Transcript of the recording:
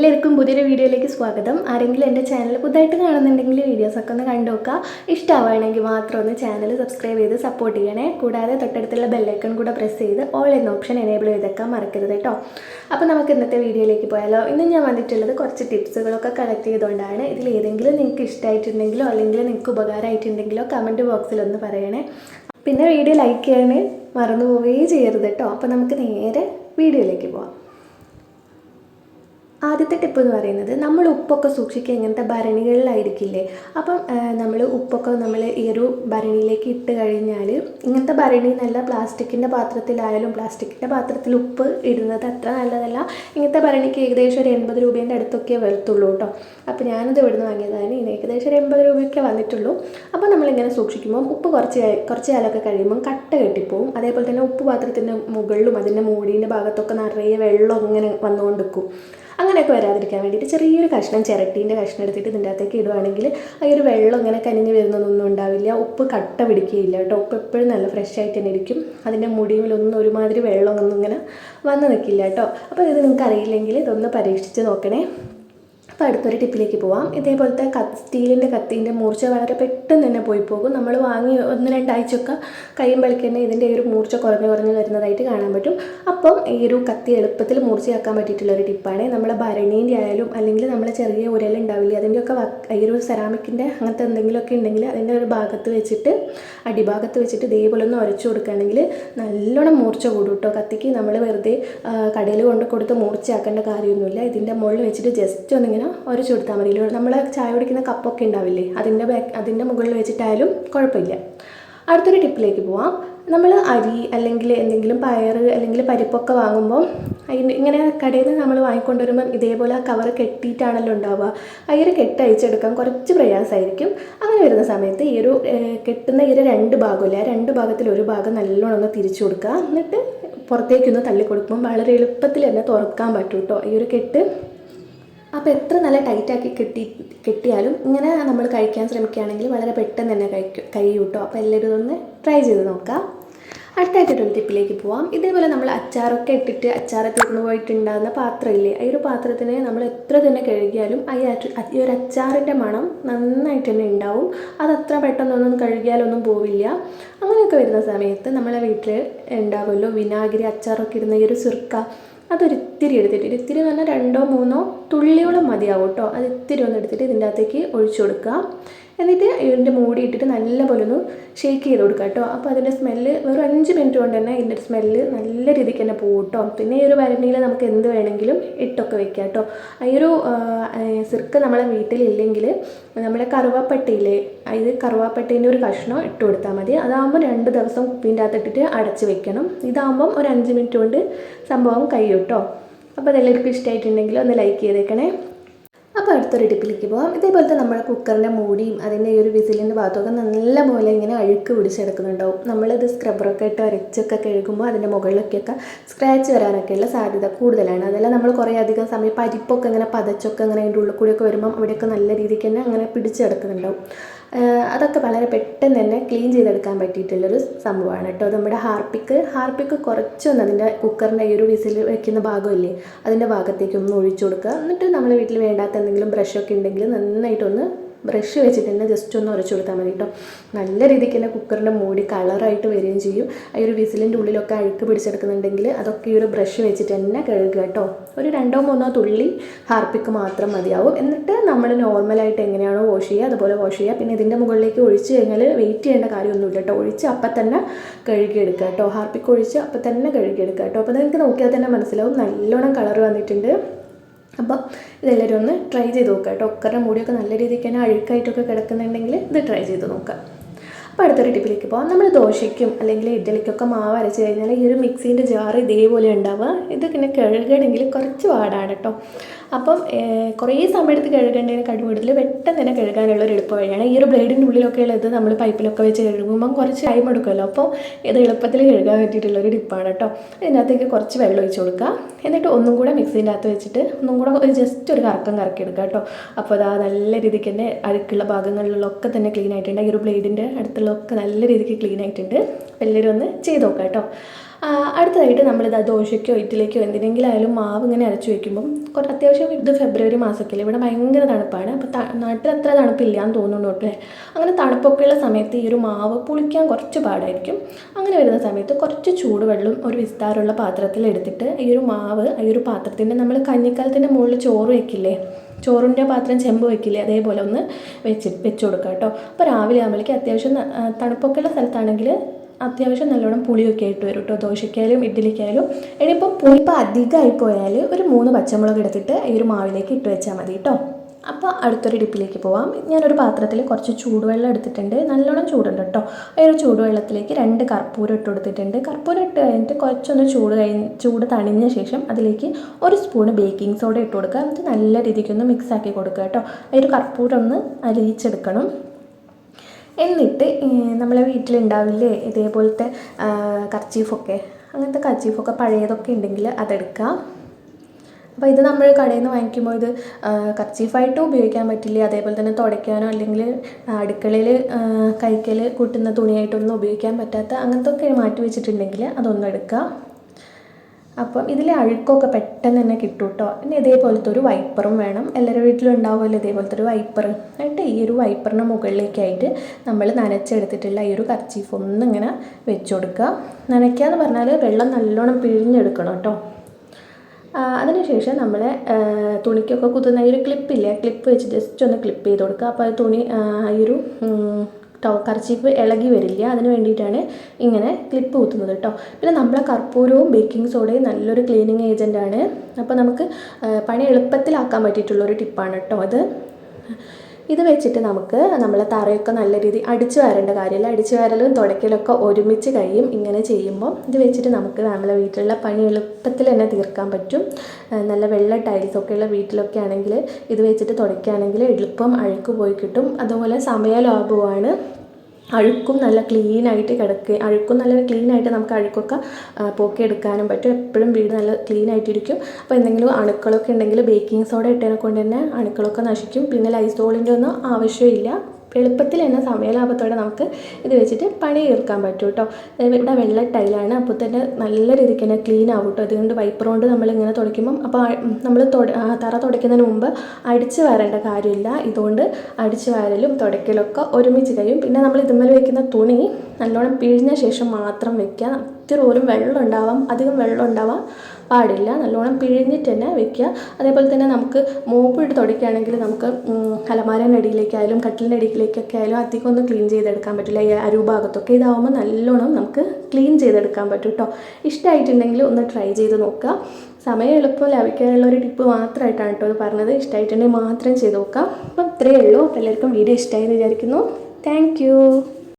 എല്ലാവർക്കും പുതിയൊരു വീഡിയോയിലേക്ക് സ്വാഗതം. ആരെങ്കിലും എന്റെ ചാനൽ പുതുതായിട്ട് കാണുന്നുണ്ടെങ്കിൽ വീഡിയോസൊക്കെ ഒന്ന് കണ്ടു നോക്കുക. ഇഷ്ടമാവുകയാണെങ്കിൽ മാത്രം ഒന്ന് ചാനൽ സബ്സ്ക്രൈബ് ചെയ്ത് സപ്പോർട്ട് ചെയ്യണേ. കൂടാതെ തൊട്ടടുത്തുള്ള ബെല്ലൈക്കൺ കൂടെ പ്രസ് ചെയ്ത് ഓൾ എന്ന ഓപ്ഷൻ എനേബിൾ ചെയ്തേക്കാൻ മറക്കരുത് കേട്ടോ. അപ്പോൾ നമുക്ക് ഇന്നത്തെ വീഡിയോയിലേക്ക് പോയാലോ. ഇന്ന് ഞാൻ വന്നിട്ടുള്ളത് കുറച്ച് ടിപ്സുകളൊക്കെ കളക്ട് ചെയ്തുകൊണ്ടാണ്. ഇതിൽ ഏതെങ്കിലും നിങ്ങൾക്ക് ഇഷ്ടമായിട്ടുണ്ടെങ്കിലോ അല്ലെങ്കിൽ നിങ്ങൾക്ക് ഉപകാരമായിട്ടുണ്ടെങ്കിലോ കമന്റ് ബോക്സിൽ ഒന്ന് പറയണേ. പിന്നെ വീഡിയോ ലൈക്ക് ചെയ്യാൻ മറന്നു പോവുകയും ചെയ്യരുത് കേട്ടോ. അപ്പോൾ നമുക്ക് നേരെ വീഡിയോയിലേക്ക് പോവാം. ആദ്യത്തെ ടിപ്പ് എന്ന് പറയുന്നത് നമ്മൾ ഉപ്പൊക്കെ സൂക്ഷിക്കുക. ഇങ്ങനത്തെ ഭരണികളിലായിരിക്കില്ലേ? അപ്പം നമ്മൾ ഉപ്പൊക്കെ നമ്മൾ ഈ ഒരു ഭരണിയിലേക്ക് ഇട്ട് കഴിഞ്ഞാൽ ഇങ്ങനത്തെ ഭരണി നല്ല പ്ലാസ്റ്റിക്കിന്റെ പാത്രത്തിലായാലും പ്ലാസ്റ്റിക്കിന്റെ പാത്രത്തിൽ ഉപ്പ് ഇടുന്നത് അത്ര നല്ലതല്ല. ഇങ്ങനത്തെ ഭരണിക്ക് ഏകദേശം ഒരു എൺപത് രൂപേന്റെ അടുത്തൊക്കെ വരത്തുള്ളൂ കേട്ടോ. അപ്പോൾ ഞാനത് ഇവിടുന്ന് വാങ്ങിയതാണ്. ഇനി ഏകദേശം ഒരു എൺപത് രൂപയൊക്കെ വന്നിട്ടുള്ളൂ. അപ്പോൾ നമ്മളിങ്ങനെ സൂക്ഷിക്കുമ്പോൾ ഉപ്പ് കുറച്ച് കുറച്ച് കാലമൊക്കെ കഴിയുമ്പം കട്ട കെട്ടിപ്പോവും. അതേപോലെ തന്നെ ഉപ്പ് പാത്രത്തിന്റെ മുകളിലും അതിന്റെ മൂടീന്റെ ഭാഗത്തൊക്കെ നിറയെ വെള്ളം ഇങ്ങനെ വന്നുകൊണ്ടിരിക്കും. അങ്ങനെയൊക്കെ വരാതിരിക്കാൻ വേണ്ടിയിട്ട് ചെറിയൊരു കഷ്ണം ചിരട്ടീന്റെ കഷ്ണം എടുത്തിട്ട് ഇതിന്റെ അകത്തേക്ക് ഇടുവാണെങ്കിൽ ആ ഒരു വെള്ളം ഇങ്ങനെ കനിഞ്ഞ് വരുന്നതൊന്നും ഉണ്ടാവില്ല. ഉപ്പ് കട്ട പിടിക്കുകയില്ല കേട്ടോ. ഉപ്പ് എപ്പോഴും നല്ല ഫ്രഷ് ആയിട്ട് തന്നെ ഇരിക്കും. അതിന്റെ മുടിയിലൊന്നും ഒരുമാതിരി വെള്ളം ഒന്നും ഇങ്ങനെ വന്ന് നിൽക്കില്ല കേട്ടോ. അപ്പോൾ ഇത് നിങ്ങൾക്ക് അറിയില്ലെങ്കിൽ ഇതൊന്ന് പരീക്ഷിച്ച് നോക്കണേ. അപ്പോൾ അടുത്തൊരു ടിപ്പിലേക്ക് പോവാം. ഇതേപോലത്തെ കത്ത് സ്റ്റീലിന്റെ കത്തീന്റെ മൂർച്ച വളരെ പെട്ടെന്ന് തന്നെ പോയി പോകും. നമ്മൾ വാങ്ങി ഒന്ന് രണ്ടാഴ്ചയൊക്കെ കഴിയുമ്പോഴേക്ക് തന്നെ ഇതിന്റെ ഒരു മൂർച്ച കുറഞ്ഞ് കുറഞ്ഞ് വരുന്നതായിട്ട് കാണാൻ പറ്റും. അപ്പം ഈ ഒരു കത്തി എളുപ്പത്തിൽ മൂർച്ചയാക്കാൻ പറ്റിയിട്ടുള്ള ഒരു ടിപ്പാണ്. നമ്മളെ ഭരണീന്റെ ആയാലും അല്ലെങ്കിൽ നമ്മളെ ചെറിയ ഉരലുണ്ടാവില്ലേ അതിന്റെയൊക്കെ ഈ ഒരു സെറാമിക്കിന്റെ അങ്ങനത്തെ എന്തെങ്കിലുമൊക്കെ ഉണ്ടെങ്കിൽ അതിന്റെ ഒരു ഭാഗത്ത് വെച്ചിട്ട് അടിഭാഗത്ത് വെച്ചിട്ട് ഇതേപോലെ ഒന്ന് ഉരച്ചു കൊടുക്കുകയാണെങ്കിൽ നല്ലോണം മൂർച്ച കൂടും കേട്ടോ കത്തിക്ക് നമ്മൾ വെറുതെ കടയിൽ കൊണ്ട് കൊടുത്ത് മൂർച്ചയാക്കേണ്ട കാര്യമൊന്നുമില്ല. ഇതിന്റെ മുകളിൽ വെച്ചിട്ട് ജസ്റ്റ് ഒന്നിങ്ങനെ ഉരച്ചു കൊടുത്താൽ മതി. നമ്മൾ ചായ കുടിക്കുന്ന കപ്പൊക്കെ ഉണ്ടാവില്ലേ? അതിന്റെ ബാക്ക് അതിന്റെ മുകളിൽ വെച്ചിട്ടായാലും കുഴപ്പമില്ല. അടുത്തൊരു ടിപ്പിലേക്ക് പോവാം. നമ്മൾ അരി അല്ലെങ്കിൽ എന്തെങ്കിലും പയർ അല്ലെങ്കിൽ പരിപ്പൊക്കെ വാങ്ങുമ്പോൾ അതിന് ഇങ്ങനെ കടയിൽ നിന്ന് നമ്മൾ വാങ്ങിക്കൊണ്ടുവരുമ്പം ഇതേപോലെ ആ കവർ കെട്ടിയിട്ടാണല്ലോ ഉണ്ടാവുക. ആ ഒരു കെട്ട് അയച്ചെടുക്കാൻ കുറച്ച് പ്രയാസമായിരിക്കും. അങ്ങനെ വരുന്ന സമയത്ത് ഈ ഒരു കെട്ടുന്ന ഈ ഒരു രണ്ട് ഭാഗമില്ല ആ രണ്ട് ഭാഗത്തിൽ ഒരു ഭാഗം നല്ലോണം ഒന്ന് തിരിച്ചു കൊടുക്കുക. എന്നിട്ട് പുറത്തേക്കൊന്ന് തള്ളി വളരെ എളുപ്പത്തിൽ തന്നെ തുറക്കാൻ പറ്റും കേട്ടോ ഈ ഒരു കെട്ട്. അപ്പോൾ എത്ര നല്ല ടൈറ്റാക്കി കെട്ടി കെട്ടിയാലും ഇങ്ങനെ നമ്മൾ കഴിക്കാൻ ശ്രമിക്കുകയാണെങ്കിൽ വളരെ പെട്ടെന്ന് തന്നെ കഴിക്കും കഴിയും കേട്ടോ. അപ്പോൾ എല്ലാവരും ഒന്ന് ട്രൈ ചെയ്ത് നോക്കാം. അടുത്തായിട്ടൊരു ടിപ്പിലേക്ക് പോവാം. ഇതേപോലെ നമ്മൾ അച്ചാറൊക്കെ ഇട്ടിട്ട് അച്ചാറ് തീർന്നു പോയിട്ടുണ്ടാകുന്ന പാത്രമില്ലേ? ഈ ഒരു പാത്രത്തിനെ നമ്മൾ എത്ര തന്നെ കഴുകിയാലും ഈ ഒരു അച്ചാറിന്റെ മണം നന്നായിട്ട് തന്നെ ഉണ്ടാവും. അത് അത്ര പെട്ടെന്നൊന്നും കഴുകിയാലൊന്നും പോവില്ല. അങ്ങനെയൊക്കെ വരുന്ന സമയത്ത് നമ്മളെ വീട്ടിൽ ഉണ്ടാവുമല്ലോ വിനാഗിരി അച്ചാറൊക്കെ ഇരുന്ന ഈ ഒരു സുർക്ക. അതൊരിത്തിരി എടുത്തിട്ട് ഇത്തിരി എന്ന് പറഞ്ഞാൽ രണ്ടോ മൂന്നോ തുള്ളിയോളം മതിയാവും കേട്ടോ. അത് ഇത്തിരി ഒന്ന് എടുത്തിട്ട് ഇതിന്റെ അകത്തേക്ക് ഒഴിച്ചു കൊടുക്കുക. എന്നിട്ട് ഇതിന്റെ മൂടി ഇട്ടിട്ട് നല്ലപോലെ ഒന്ന് ഷേക്ക് ചെയ്ത് കൊടുക്കുക കേട്ടോ. അപ്പോൾ അതിന്റെ സ്മെല്ല് വെറും അഞ്ച് മിനിറ്റ് കൊണ്ട് തന്നെ ഇതിന്റെ സ്മെല്ല് നല്ല രീതിക്ക് തന്നെ പോകും കേട്ടോ പിന്നെ ഈ ഒരു വരണിയിൽ നമുക്ക് എന്ത് വേണമെങ്കിലും ഇട്ടൊക്കെ വെക്കാം കേട്ടോ. ഈ ഒരു സിർക്ക് നമ്മളെ വീട്ടിലില്ലെങ്കിൽ നമ്മുടെ കറുവാപ്പട്ടയിലെ ഇത് കറുവാപ്പട്ടേന്റെ ഒരു കഷ്ണം ഇട്ട് കൊടുത്താൽ മതി. അതാകുമ്പോൾ രണ്ട് ദിവസം കുപ്പീന്റെ അകത്തിട്ടിട്ട് അടച്ച് വെക്കണം. ഇതാകുമ്പം ഒരു അഞ്ച് മിനിറ്റ് കൊണ്ട് സംഭവം കഴിയും കേട്ടോ. അപ്പോൾ അതെല്ലാവർക്കും ഇഷ്ടമായിട്ടുണ്ടെങ്കിൽ ഒന്ന് ലൈക്ക് ചെയ്തേക്കണേ. അപ്പോൾ അടുത്തൊരു ടിപ്പിലേക്ക് പോകാം ഇതേപോലത്തെ നമ്മുടെ കുക്കറിന്റെ മൂടിയും അതിന്റെ ഈ ഒരു വിസിലിന്റെ ഭാഗത്തൊക്കെ നല്ലപോലെ ഇങ്ങനെ അഴുക്ക് പിടിച്ചെടുക്കുന്നുണ്ടാവും. നമ്മളിത് സ്ക്രബറൊക്കെ ഇട്ട് അരച്ചൊക്കെ കഴുകുമ്പോൾ അതിന്റെ മുകളിലൊക്കെയൊക്കെ സ്ക്രാച്ച് വരാനൊക്കെയുള്ള സാധ്യത കൂടുതലാണ്. അതെല്ലാം നമ്മൾ കുറേ അധികം സമയം പരിപ്പൊക്കെ ഇങ്ങനെ പതച്ചൊക്കെ ഇങ്ങനെ അതിന്റെ ഉള്ളിൽ കൂടിയൊക്കെ വരുമ്പം അവിടെയൊക്കെ നല്ല രീതിക്ക് തന്നെ അങ്ങനെ പിടിച്ചെടുക്കുന്നുണ്ടാവും. അതൊക്കെ വളരെ പെട്ടെന്ന് തന്നെ ക്ലീൻ ചെയ്തെടുക്കാൻ പറ്റിയിട്ടുള്ളൊരു സംഭവമാണ് കേട്ടോ. നമ്മുടെ ഹാർപ്പിക്ക് ഹാർപ്പിക്ക് കുറച്ചൊന്ന് അതിന്റെ കുക്കറിന്റെ ഈ ഒരു വിസിൽ വയ്ക്കുന്ന ഭാഗമില്ലേ അതിന്റെ ഭാഗത്തേക്ക് ഒന്ന് ഒഴിച്ചു കൊടുക്കുക. എന്നിട്ട് നമ്മുടെ വീട്ടിൽ വേണ്ടാത്ത എന്തെങ്കിലും ബ്രഷൊക്കെ ഉണ്ടെങ്കിൽ നന്നായിട്ടൊന്ന് ബ്രഷ് വെച്ചിട്ട് തന്നെ ജസ്റ്റ് ഒന്ന് ഉരച്ചു കൊടുത്താൽ മതി കേട്ടോ നല്ല രീതിക്ക് തന്നെ കുക്കറിന്റെ മൂടി കളറായിട്ട് വരികയും ചെയ്യും. ഈ ഒരു വിസിലിന്റെ ഉള്ളിലൊക്കെ അഴുക്ക് പിടിച്ചെടുക്കുന്നുണ്ടെങ്കിൽ അതൊക്കെ ഈ ഒരു ബ്രഷ് വെച്ചിട്ട് തന്നെ കഴുകുക കേട്ടോ ഒരു രണ്ടോ മൂന്നോ തുള്ളി ഹാർപ്പിക്ക് മാത്രം മതിയാവും. എന്നിട്ട് നമ്മൾ നോർമലായിട്ട് എങ്ങനെയാണോ വാഷ് ചെയ്യുക അതുപോലെ വാഷ് ചെയ്യുക. പിന്നെ ഇതിന്റെ മുകളിലേക്ക് ഒഴിച്ച് കഴിഞ്ഞാൽ വെയിറ്റ് ചെയ്യേണ്ട കാര്യമൊന്നുമില്ല കേട്ടോ ഒഴിച്ച് അപ്പം തന്നെ കഴുകിയെടുക്കുക കേട്ടോ ഹാർപ്പിക്ക് ഒഴിച്ച് അപ്പം തന്നെ കഴുകിയെടുക്കുക കേട്ടോ അപ്പോൾ നിങ്ങൾക്ക് നോക്കിയാൽ തന്നെ മനസ്സിലാവും. നല്ലോണം കളർ വന്നിട്ടുണ്ട്. അപ്പോൾ ഇതെല്ലാവരും ഒന്ന് ട്രൈ ചെയ്ത് നോക്കുക കേട്ടോ. ഒക്കറിന്റെ മുടിയൊക്കെ നല്ല രീതിക്ക് തന്നെ അഴുക്കായിട്ടൊക്കെ കിടക്കുന്നുണ്ടെങ്കിൽ ഇത് ട്രൈ ചെയ്ത് നോക്കുക അപ്പോൾ അടുത്തൊരു ടിപ്പിലേക്ക് പോകാം നമ്മൾ ദോശയ്ക്കും അല്ലെങ്കിൽ ഇഡ്ഡലിക്കൊക്കെ മാവ് അരച്ച് കഴിഞ്ഞാൽ ഈ ഒരു മിക്സീന്റെ ജാർ ഇതേപോലെ ഉണ്ടാവുക. ഇത് പിന്നെ കഴുകണമെങ്കിൽ കുറച്ച് പാടാണ് കേട്ടോ. അപ്പം കുറേ സമയത്ത് കഴുകേണ്ടതിന് കൂടുതൽ പെട്ടെന്ന് തന്നെ കഴുകാനുള്ള ഒരു എളുപ്പ വഴിയാണ്. ഈ ഒരു ബ്ലേഡിന്റെ ഉള്ളിലൊക്കെ ഉള്ളത് നമ്മൾ പൈപ്പിലൊക്കെ വെച്ച് കഴുകുമ്പം കുറച്ച് ടൈം എടുക്കുമല്ലോ. അപ്പോൾ ഇത് എളുപ്പത്തിൽ കഴുകാൻ പറ്റിയിട്ടുള്ള ഒരു ടിപ്പാണ് കേട്ടോ. ഇതിനകത്തേക്ക് കുറച്ച് വെള്ളം ഒഴിച്ച് കൊടുക്കുക. എന്നിട്ട് ഒന്നും കൂടെ മിക്സീന്റെ അകത്ത് വെച്ചിട്ട് ഒന്നും കൂടെ ഒരു ജസ്റ്റ് ഒരു കറക്കം കറക്കി എടുക്കുക കേട്ടോ. അപ്പോൾ അതാ നല്ല രീതിക്ക് തന്നെ അഴുക്കുള്ള ഭാഗങ്ങളിലൊക്കെ തന്നെ ക്ലീൻ ആയിട്ടുണ്ട്. ഈ ഒരു ബ്ലേഡിന്റെ അടുത്തുള്ളതൊക്കെ നല്ല രീതിക്ക് ക്ലീൻ ആയിട്ടുണ്ട്. എല്ലാവരും ഒന്ന് ചെയ്ത് നോക്കാം കേട്ടോ. അടുത്തതായിട്ട് നമ്മളിത് ദോശയ്ക്കോ ഇഡ്ഡലിക്കോ എന്തിനെങ്കിലും ആയാലും മാവ് ഇങ്ങനെ അരച്ച് വയ്ക്കുമ്പം കുറച്ച് അത്യാവശ്യം ഇത് ഫെബ്രുവരി മാസമൊക്കെ ഇവിടെ ഭയങ്കര തണുപ്പാണ്. അപ്പോൾ നാട്ടിൽ അത്ര തണുപ്പില്ല എന്ന് തോന്നുന്നു കേട്ടോ അങ്ങനെ തണുപ്പൊക്കെയുള്ള സമയത്ത് ഈ ഒരു മാവ് പുളിക്കാൻ കുറച്ച് പാടായിരിക്കും. അങ്ങനെ വരുന്ന സമയത്ത് കുറച്ച് ചൂടുവെള്ളം ഒരു വിസ്താരമുള്ള പാത്രത്തിൽ എടുത്തിട്ട് ഈ ഒരു മാവ് ഈ ഒരു പാത്രത്തിന്റെ നമ്മൾ കഞ്ഞിക്കാലത്തിന്റെ മുകളിൽ ചോറ് വെക്കില്ലേ? ചോറിന്റെ പാത്രം ചെമ്പ് വെക്കില്ലേ അതേപോലെ ഒന്ന് വെച്ച് വെച്ച് കൊടുക്കുക കേട്ടോ. അപ്പോൾ രാവിലെ ആകുമ്പോഴേക്ക് അത്യാവശ്യം തണുപ്പൊക്കെയുള്ള സ്ഥലത്താണെങ്കിൽ അത്യാവശ്യം നല്ലോണം പുളിയൊക്കെ ആയിട്ട് വരും കേട്ടോ. ദോശയ്ക്കായാലും ഇഡ്ഡലിക്കായാലും. ഇനിയിപ്പോൾ പുളിപ്പോൾ അധികമായി പോയാൽ ഒരു മൂന്ന് പച്ചമുളക് എടുത്തിട്ട് ഈ ഒരു മാവിലേക്ക് ഇട്ട് വെച്ചാൽ മതി കേട്ടോ. അപ്പോൾ അടുത്തൊരു ഡിപ്പിലേക്ക് പോവാം. ഞാനൊരു പാത്രത്തിൽ കുറച്ച് ചൂടുവെള്ളം എടുത്തിട്ടുണ്ട്. നല്ലോണം ചൂടുണ്ട് കേട്ടോ ആ ഒരു ചൂടുവെള്ളത്തിലേക്ക് രണ്ട് കർപ്പൂരം ഇട്ട് കൊടുത്തിട്ടുണ്ട്. കർപ്പൂരം ഇട്ട് കഴിഞ്ഞിട്ട് കുറച്ചൊന്ന് ചൂട് കഴിഞ്ഞ് ചൂട് തണിഞ്ഞ ശേഷം അതിലേക്ക് ഒരു സ്പൂണ് ബേക്കിംഗ് സോഡ ഇട്ട് കൊടുക്കുക. എന്നിട്ട് നല്ല രീതിക്കൊന്ന് മിക്സ് ആക്കി കൊടുക്കുക കേട്ടോ ഈ ഒരു കർപ്പൂരം ഒന്ന് അലിയിച്ചെടുക്കണം എന്നിട്ട് നമ്മളെ വീട്ടിലുണ്ടാവില്ലേ ഇതേപോലത്തെ കർച്ചീഫൊക്കെ അങ്ങനത്തെ കർച്ചീഫൊക്കെ പഴയതൊക്കെ ഉണ്ടെങ്കിൽ അതെടുക്കുക അപ്പോൾ ഇത് നമ്മൾ കടയിൽ നിന്ന് വാങ്ങിക്കുമ്പോൾ ഇത് കർച്ചീഫായിട്ടും ഉപയോഗിക്കാൻ പറ്റില്ല. അതേപോലെ തന്നെ തുടയ്ക്കാനോ അല്ലെങ്കിൽ അടുക്കളയിൽ കൈക്കൽ കൂട്ടുന്ന തുണിയായിട്ടൊന്നും ഉപയോഗിക്കാൻ പറ്റാത്ത അങ്ങനത്തെ ഒക്കെ മാറ്റി വെച്ചിട്ടുണ്ടെങ്കിൽ അതൊന്നും എടുക്കുക. അപ്പം ഇതിലെ അഴുക്കൊക്കെ പെട്ടെന്ന് തന്നെ കിട്ടും കേട്ടോ. പിന്നെ ഇതേപോലത്തെ ഒരു വൈപ്പറും വേണം. എല്ലാവരുടെ വീട്ടിലും ഉണ്ടാവുമല്ലോ ഇതേപോലത്തെ ഒരു വൈപ്പർ. എന്നിട്ട് ഈ ഒരു വൈപ്പറിന് മുകളിലേക്കായിട്ട് നമ്മൾ നനച്ചെടുത്തിട്ടുള്ള ഈ ഒരു കർച്ചീഫ് ഒന്നിങ്ങനെ വെച്ച് കൊടുക്കുക. നനയ്ക്കുക എന്ന് പറഞ്ഞാൽ വെള്ളം നല്ലോണം പിഴിഞ്ഞെടുക്കണം കേട്ടോ. അതിനുശേഷം നമ്മൾ തുണിക്കൊക്കെ കുത്തുന്ന ഈ ഒരു ക്ലിപ്പില്ലേ? ക്ലിപ്പ് വെച്ച് ജസ്റ്റ് ഒന്ന് ക്ലിപ്പ് ചെയ്ത് കൊടുക്കുക. അപ്പോൾ ആ തുണി ഈ ഒരു ടോ ഇളകി വരില്ല. അതിന് വേണ്ടിയിട്ടാണ് ഇങ്ങനെ ക്ലിപ്പ് കുത്തുന്നത് കേട്ടോ പിന്നെ നമ്മളെ കർപ്പൂരവും ബേക്കിംഗ് സോഡയും നല്ലൊരു ക്ലീനിങ് ഏജന്റാണ് അപ്പോൾ നമുക്ക് പണി എളുപ്പത്തിലാക്കാൻ പറ്റിയിട്ടുള്ളൊരു ടിപ്പാണ് കേട്ടോ അത്. ഇത് വെച്ചിട്ട് നമുക്ക് നമ്മളെ തറയൊക്കെ നല്ല രീതിയിൽ അടിച്ചു വരേണ്ട കാര്യമില്ല. അടിച്ചു വരലും തുടയ്ക്കലൊക്കെ ഒരുമിച്ച് കഴിയും. ഇങ്ങനെ ചെയ്യുമ്പോൾ ഇത് വെച്ചിട്ട് നമുക്ക് നമ്മളെ വീട്ടിലുള്ള പണി എളുപ്പത്തിൽ തന്നെ തീർക്കാൻ പറ്റും. നല്ല വെള്ള ടൈൽസൊക്കെ ഉള്ള വീട്ടിലൊക്കെ ആണെങ്കിൽ ഇത് വെച്ചിട്ട് തുടയ്ക്കുകയാണെങ്കിൽ എളുപ്പം അഴുക്ക് പോയി കിട്ടും. അതുപോലെ സമയ ലാഭവുമാണ് അഴുക്കും നല്ല ക്ലീനായിട്ട് കിടക്കുക അഴുക്കും നല്ല ക്ലീനായിട്ട് നമുക്ക് അഴുക്കൊക്കെ പോക്കിയെടുക്കാനും പറ്റും. എപ്പോഴും വീട് നല്ല ക്ലീനായിട്ടിരിക്കും അപ്പോൾ എന്തെങ്കിലും അണുക്കളൊക്കെ ഉണ്ടെങ്കിൽ ബേക്കിംഗ് സോഡ ഇട്ടതിനെ കൊണ്ട് തന്നെ അണുക്കളൊക്കെ നശിക്കും. പിന്നെ ലൈസോളിന്റെ ഒന്നും ആവശ്യമില്ല. എളുപ്പത്തിൽ എന്ന സമയലാഭത്തോടെ നമുക്ക് ഇത് വെച്ചിട്ട് പണി തീർക്കാൻ പറ്റും കേട്ടോ. ഇവിടെ വെള്ള ടൈലാണ്. അപ്പോൾ തന്നെ നല്ല രീതിക്ക് തന്നെ ക്ലീൻ ആവും കേട്ടോ. അതുകൊണ്ട് വൈപ്പർ കൊണ്ട് നമ്മളിങ്ങനെ തുടയ്ക്കുമ്പം അപ്പോൾ നമ്മൾ തറ തുടയ്ക്കുന്നതിന് മുമ്പ് അടിച്ച് വരേണ്ട കാര്യമില്ല. ഇതുകൊണ്ട് അടിച്ച് വാരലും തുടയ്ക്കലൊക്കെ ഒരുമിച്ച് കഴിയും. പിന്നെ നമ്മൾ ഇതുമ്മൽ വെക്കുന്ന തുണി നല്ലോണം പിഴിഞ്ഞ ശേഷം മാത്രം വെക്കുക. ഇത്തിരി പോലും വെള്ളം ഉണ്ടാവാം അധികം വെള്ളം ഉണ്ടാവാൻ പാടില്ല. നല്ലോണം പിഴിഞ്ഞിട്ട് തന്നെ വെക്കുക. അതേപോലെ തന്നെ നമുക്ക് മോപ്പ് ഇട്ട് തുടയ്ക്കുകയാണെങ്കിൽ നമുക്ക് അലമാരന്റെ അടിയിലേക്കായാലും കട്ടിലിന്റെ അടിയിലേക്കൊക്കെ ആയാലും അധികം ഒന്നും ക്ലീൻ ചെയ്തെടുക്കാൻ പറ്റില്ല. ഈ അരുഭാഗത്തൊക്കെ ഇതാവുമ്പോൾ നല്ലോണം നമുക്ക് ക്ലീൻ ചെയ്തെടുക്കാൻ പറ്റും കേട്ടോ ഇഷ്ടമായിട്ടുണ്ടെങ്കിൽ ഒന്ന് ട്രൈ ചെയ്ത് നോക്കുക. സമയം എളുപ്പം ലഭിക്കാനുള്ള ഒരു ടിപ്പ് മാത്രമായിട്ടാണ് കേട്ടോ അത് പറഞ്ഞത്. ഇഷ്ടമായിട്ടുണ്ടെങ്കിൽ മാത്രം ചെയ്ത് നോക്കാം അപ്പം ഇത്രയേ ഉള്ളൂ. അപ്പോൾ എല്ലാവർക്കും വീഡിയോ ഇഷ്ടമായി വിചാരിക്കുന്നു. താങ്ക്